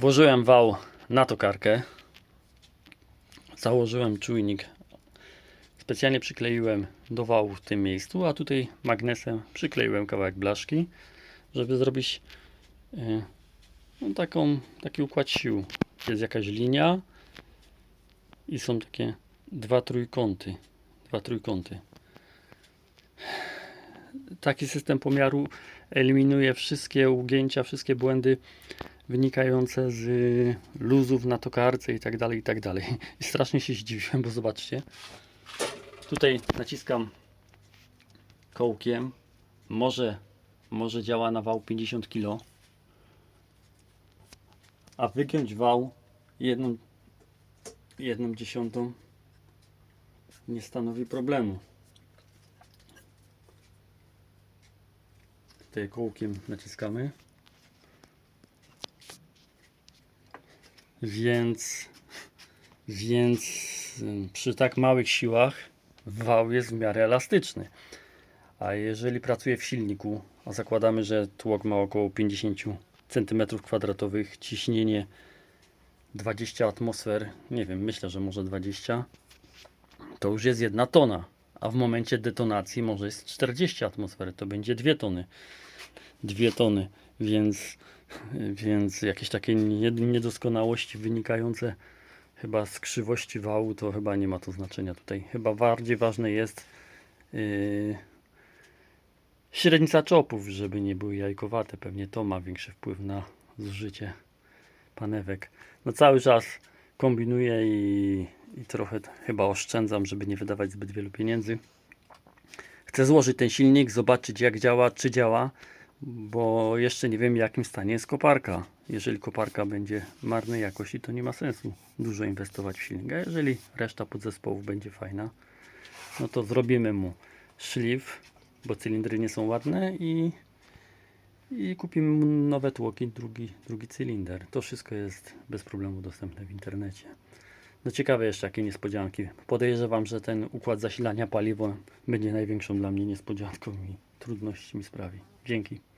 Włożyłem wał na tokarkę. Założyłem czujnik. Specjalnie przykleiłem do wału w tym miejscu, a tutaj magnesem przykleiłem kawałek blaszki, żeby zrobić e, no, taką, taki układ sił. Jest jakaś linia i są takie dwa trójkąty. Dwa trójkąty. Taki system pomiaru eliminuje wszystkie ugięcia, wszystkie błędy wynikające z luzów na tokarce i tak dalej, i tak dalej. I strasznie się zdziwiłem, bo zobaczcie. Tutaj naciskam kołkiem. Może, może działa na wał 50 kg. A wygiąć wał jedną, jedną dziesiątą nie stanowi problemu. Tutaj kołkiem naciskamy. Więc, więc przy tak małych siłach wał jest w miarę elastyczny. A jeżeli pracuje w silniku, a zakładamy, że tłok ma około 50 cm2, ciśnienie 20 atmosfer, nie wiem, myślę, że może 20, to już jest jedna tona. A w momencie detonacji może jest 40 atmosfer, to będzie 2 tony. 2 tony, więc, więc jakieś takie nie- niedoskonałości wynikające chyba z krzywości wału, to chyba nie ma to znaczenia tutaj. Chyba bardziej ważne jest yy, średnica czopów, żeby nie były jajkowate. Pewnie to ma większy wpływ na zużycie panewek. No cały czas kombinuję i, i trochę chyba oszczędzam, żeby nie wydawać zbyt wielu pieniędzy. Chcę złożyć ten silnik, zobaczyć jak działa, czy działa, bo jeszcze nie wiem w jakim stanie jest koparka. Jeżeli koparka będzie marnej jakości, to nie ma sensu dużo inwestować w silnik. A jeżeli reszta podzespołów będzie fajna, no to zrobimy mu szlif, bo cylindry nie są ładne i, i kupimy mu nowe tłoki, drugi, drugi cylinder. To wszystko jest bez problemu dostępne w internecie. No ciekawe jeszcze jakie niespodzianki. Podejrzewam, że ten układ zasilania paliwem będzie największą dla mnie niespodzianką i trudności mi sprawi. Dzięki.